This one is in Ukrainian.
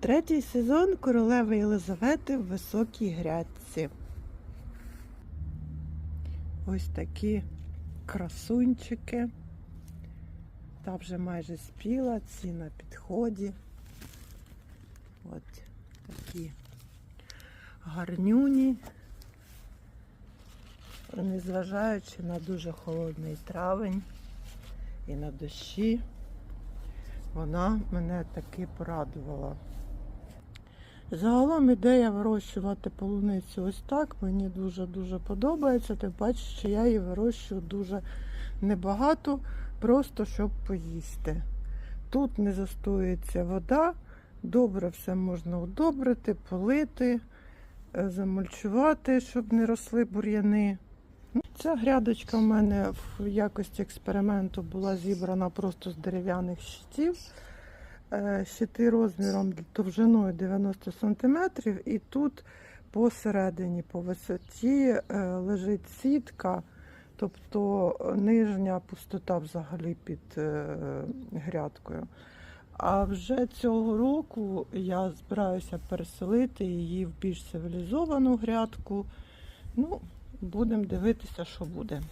Третій сезон королеви Єлизавети в високій грядці. Ось такі красунчики. Та вже майже спіла, ці на підході. От такі гарнюні. Незважаючи на дуже холодний травень і на дощі, вона мене таки порадувала. Загалом ідея вирощувати полуницю ось так мені дуже-дуже подобається. Тим паче, що я її вирощую дуже небагато, просто щоб поїсти. Тут не застоюється вода, добре все можна удобрити, полити, е, замульчувати, щоб не росли бур'яни. Ну, Ця грядочка в мене в якості експерименту була зібрана просто з дерев'яних щитів. Е, Щити розміром довжиною 90 см, і тут посередині по висоті е, лежить сітка, тобто нижня пустота взагалі під е, грядкою. А вже цього року я збираюся переселити її в більш цивілізовану грядку. Ну, будемо дивитися, що буде.